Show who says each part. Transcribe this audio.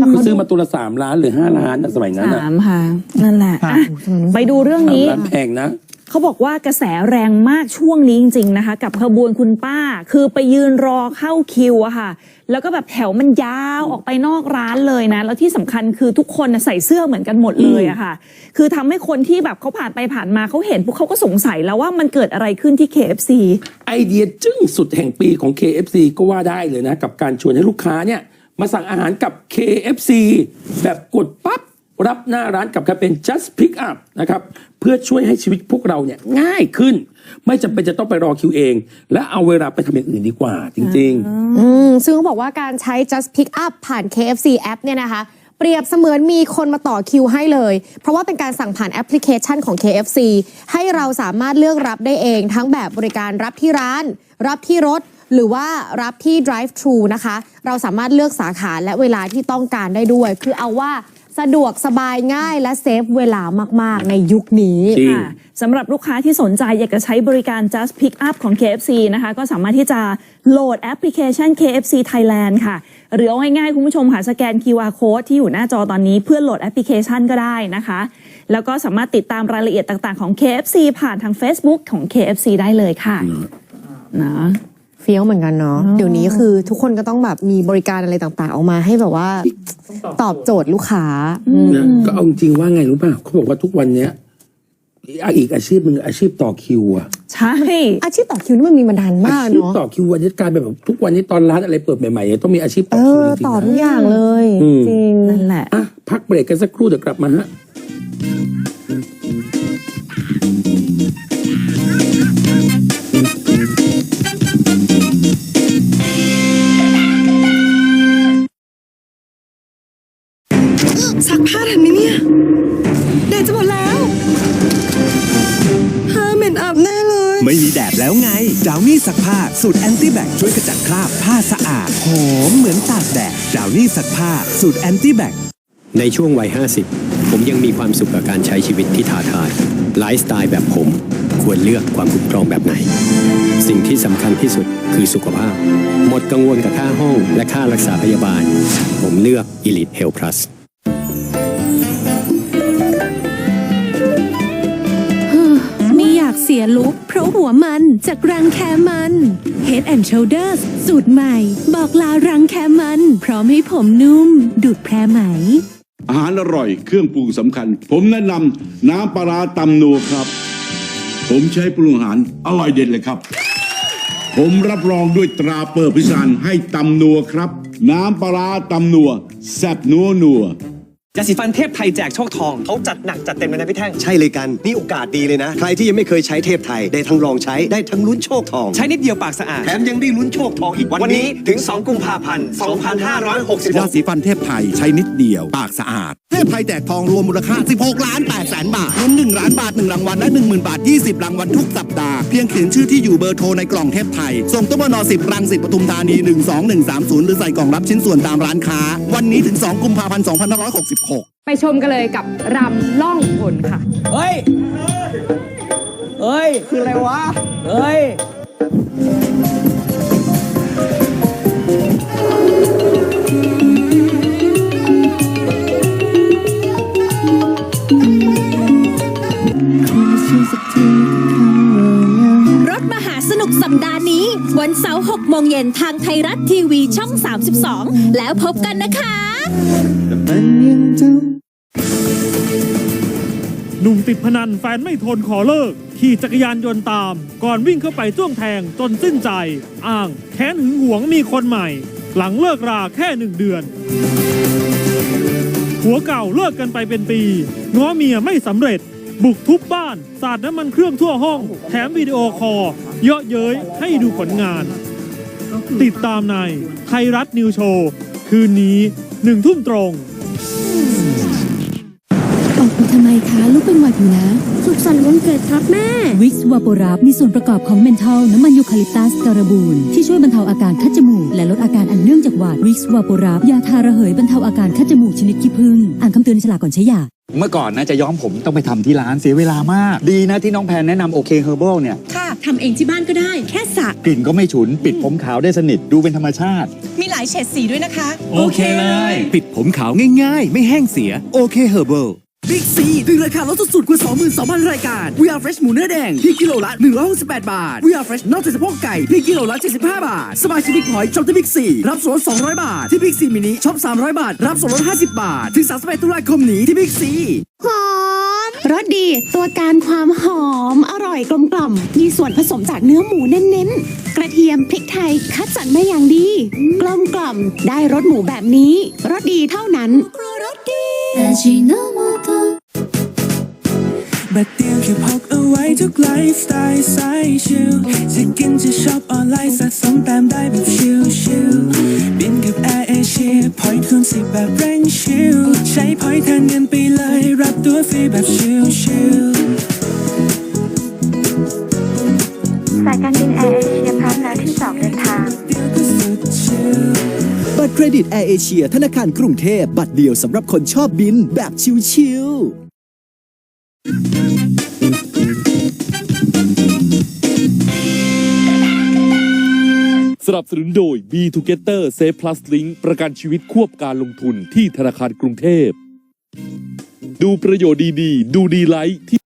Speaker 1: เขาซื้อมาตัวละสามล้านหรือห้าล้านนะสมัยนั้นอะ
Speaker 2: สามค่ะ นั่นแหละ
Speaker 3: ค่ะ
Speaker 2: อะไปดูเรื่อง
Speaker 1: สาม
Speaker 2: นี้
Speaker 1: ล้านแพงนะ
Speaker 2: เขาบอกว่ากระแสแรงมากช่วงนี้จริงๆนะคะ กับขบวนคุณป้า คือไปยืนรอเข้าคิวอะค่ะ แล้วก็แบบแถวมันยาวออกไปนอกร้านเลยนะ แล้วที่สำคัญคือทุกคนน่ะใส่เสื้อเหมือนกันหมดเลยอะค่ะ คือทำให้คนที่แบบเขาผ่านไปผ่านมาเขาเห็นพวกเขาก็สงสัยแล้วว่ามันเกิดอะไรขึ้นที่ KFC
Speaker 1: ไอเดียจึ้งสุดแห่งปีของ KFC ก็ว่าได้เลยนะ กับการชวนให้ลูกค้าเนี่ย มาสั่งอาหารกับ KFC แบบกดปั๊บรับหน้าร้านกับแคมเปญ just pick up นะครับ เพื่อช่วยให้ชีวิตพวกเราเนี่ยง่ายขึ้น ไม่จำเป็นจะต้องไปรอคิวเอง และเอาเวลาไปทำอย่างอื่นดีกว่าจริงๆ
Speaker 4: อืมซึ่งเขาบอกว่าการใช้ just pick up ผ่าน KFC app เนี่ยนะคะ เปรียบเสมือนมีคนมาต่อคิวให้เลย เพราะว่าเป็นการสั่งผ่านแอปพลิเคชันของ KFC ให้เราสามารถเลือกรับได้เอง ทั้งแบบบริการรับที่ร้าน รับที่รถ หรือว่ารับที่ drive thru นะคะ เราสามารถเลือกสาขาและเวลาที่ต้องการได้ด้วย คือเอาว่าสะดวกสบายง่ายและเซฟเวลามาก ๆ ในยุคนี้
Speaker 1: จริง
Speaker 2: ค่ะสำหรับลูกค้าที่สนใจอยากจะใช้บริการ just pick up ของ KFC นะคะ ก็สามารถที่จะโหลดแอปพลิเคชัน KFC Thailand ค่ะ หรือเอาง่ายๆ คุณผู้ชมค่ะ สแกน QR code ที่อยู่หน้าจอตอนนี้เพื่อโหลดแอปพลิเคชันก็ได้นะคะ แล้วก็สามารถติดตามรายละเอียดต่าง ๆ ของ KFC ผ่านทาง Facebook ของ KFC ได้เลยค่ะนะ
Speaker 4: เฟี้ยวเหมือนกันเนาะเดี๋ยวนี้คือทุกคนก็ต้องแบบมีบริการอะไรต่างๆ ออกมาให้แบบว่าตอบโจทย์ลูกค้า
Speaker 1: นะก็เอาจริงๆว่าไงรู้ป่ะเขาบอกว่าทุกวันเนี้ยอะอีกอาชีพหนึ่งอาชีพต่อคิวอะ
Speaker 2: ใช่
Speaker 4: อาชีพต่อคิวนี่มันมีมานานมาก
Speaker 1: อาชีพ
Speaker 4: เนาะ
Speaker 1: ต่อคิววันนี้กลายเป็นแบบทุกวันนี้ตอนร้านอะไรเปิดใหม่ๆต้องมีอาชีพ
Speaker 4: เอ
Speaker 1: ต่อคิว
Speaker 4: อ
Speaker 1: จริง
Speaker 4: ต่อ
Speaker 1: ๆ
Speaker 4: ทุ
Speaker 1: นะ
Speaker 4: กอย่างเลย
Speaker 1: อืม
Speaker 4: จริง
Speaker 2: นั่นแหละ
Speaker 1: อะพักเบรกกันสักครู่เดี๋ยวกลับมาฮะ
Speaker 5: ไม่มีแด
Speaker 6: ดแล้วไงจาวนี่ซักผ้าสูตรแอนตี้แบคช่วยขจัดคราบผ้าสะอาดหอมเหมือนตากแดดจาวนี่ซักผ้าสูตรแอนตี้แบค
Speaker 7: ในช่วงวัย 50 ผมยังมีความสุขกับการใช้ชีวิตที่ท้าทาย ไลฟ์สไตล์แบบผมควรเลือกความคุ้มครองแบบไหน สิ่งที่สำคัญที่สุดคือสุขภาพ หมดกังวลกับค่าห้องและค่ารักษาพยาบาล ผมเลือก Elite Health Plus
Speaker 8: สียลุกเพราะหัวมันจากรังแคมัน Head and Shoulders สูตรใหม่ บอกลารังแคมัน พร้อมให้ผมนุ่ม ดูดแพรไหม
Speaker 9: อาหารอร่อยเครื่องปรุงสำคัญ ผมแนะนำน้ำปลาร้าตำนัวครับ ผมใช้ปรุงอาหารอร่อยเด็ดเลยครับ ผมรับรองด้วยตราเปิดพิสานให้ตำนัวครับ น้ำปลาร้าตำนัวแซ่บนัวนัว
Speaker 3: ยาสีฟันเทพไทยแจกโชคทองเขาจัดหนักจัดเต็มเลยนะพี่แท่ง
Speaker 10: ใช่เลยกัน นี่โอกาสดีเลยนะ ใครที่ยังไม่เคยใช้เทพไทย ได้ทั้งลองใช้ได้ทั้งลุ้นโชคทอง
Speaker 3: ใช้นิดเดียวปากสะอาด
Speaker 10: แถมยังได้ลุ้นโชคทองอีก
Speaker 3: วันนี้ถึง 2 กุมภาพันธ์ 2566
Speaker 6: ยาสีฟันเทพไทยใช้นิดเดียวปากสะอาดเทพไทยแจกทองรวมมูลค่า 16 ล้าน8แสนบาทเงิน1ล้านบาท 1 รางวัลและ10,000 บาท 20 รางวัลทุกสัปดาห์ เพียงเขียนชื่อที่อยู่เบอร์โทรในกล่องเทพไทย ส่งตู้มน10 รังสิตปทุมธานี 12130 หรือใส่กล่องรับชิ้นส่วนตามร้านค้า วันนี้ถึง 2 กุมภาพันธ์ 2566
Speaker 4: ไปชมกันเลยกับรำล่องหนค่ะ
Speaker 3: เฮ้ย เฮ้ย คืออะไรวะ เฮ้ย
Speaker 8: เสาร์6โมงเย็นทางไทยรัฐทีวีช่อง 32 แล้วพบกันนะคะ
Speaker 11: หนุ่มติดพนันแฟนไม่ทนขอเลิก ขี่จักรยานยนต์ตาม ก่อนวิ่งเข้าไปจ้วงแทงจนสิ้นใจ อ้างแค้นหึงหวงมีคนใหม่ หลังเลิกราแค่หนึ่งเดือนผัวเก่าเลิกกันไปเป็นปีง้อเมียไม่สำเร็จ บุกทุบบ้าน สาดน้ำมันเครื่องทั่วห้อง แถมวิดีโอคอล เยาะเย้ยให้ดูผลงาน ติดตามในไทยรัฐนิวโชว์ คืนนี้หนึ่งทุ่มตรง
Speaker 8: ออกมาทำไมคะ ลูกเป็นหวัดอยู่นะ
Speaker 5: สุขสันต์วันเกิดครับแม่
Speaker 8: วิกซ์วาโปรับ มีส่วนประกอบของเมนทอลน้ำมันยูคาลิปตัสการบูน ที่ช่วยบรรเทาอาการคัดจมูก และลดอาการอันเนื่องจากหวัดวิกซ์วาโปรับ ยาทาระเหยบรรเทาอาการคัดจมูกชนิดขี้ผึ้งอ่านคำเตือนในฉลากก่อนใช้ยา
Speaker 12: เมื่อก่อนนะจะย้อมผมต้องไปทำที่ร้านเสียเวลามาก ดีนะที่น้องแพนแนะนำโอเคเฮอร์เบิลเนี่ย
Speaker 5: ค่ะ ทำเองที่บ้านก็ได้ แค่สระ
Speaker 12: กลิ่นก็ไม่ฉุน ปิดผมขาวได้สนิทดูเป็นธรรมชาติ
Speaker 5: มีหลายเฉดสีด้วยนะคะ
Speaker 3: โอเคเลย
Speaker 12: ปิดผมขาวง่ายๆ ไม่แห้งเสีย โอเคเฮอร์เบิล
Speaker 3: บิ๊กซีดึงราคาลดสุดๆกว่า 22,000 รายการ We are fresh หมูเนื้อแดงเพียงกิโลละ 168 บาท We are fresh นอกจากสะโพกไก่เพียงกิโลละ 75 บาท สมาชิกบิ๊กพอยต์ช็อปที่บิ๊กซีรับส่วนลด200 บาท ที่บิ๊กซีมินิช็อป300 บาท รับส่วนลด50 บาท ถึง31ตุลาคมนี้ที่บิ๊กซี
Speaker 5: หอม รสดีตัวการความหอมอร่อยกลมกล่อม มีส่วนผสมจากเนื้อหมูเน้นๆ กระเทียมพริกไทยคัดสรรมาอย่างดี กลมกล่อมได้รสหมูแบบนี้รสดีเท่านั้นรสดี
Speaker 3: บัดเดียวแค่พกเอาไว้ทุกไลฟ์สไตล์สายชิลจะกินจะช็อปออนไลน์สะสมแต้มได้แบบชิลชิล สิบแบบเร่งชิลใช้พอยต์แทนเงินไปเลย รับตัวฟรีแบบชิลชิล
Speaker 13: สายการบินแอร์เอเชียพร้อมแล้วที่จะออกเดินทาง
Speaker 3: เดียวก็สุดชิล
Speaker 14: บัตรเครดิตแอร์เอเชียธนาคารกรุงเทพบัตรเดียวสำหรับคนชอบบินแบบชิลๆ
Speaker 15: สนับสนุนโดย B2Getter Safe Plus Link ประกันชีวิตควบการลงทุนที่ธนาคารกรุงเทพ ดูประโยชน์ดีๆ ดูดีไลท์ที่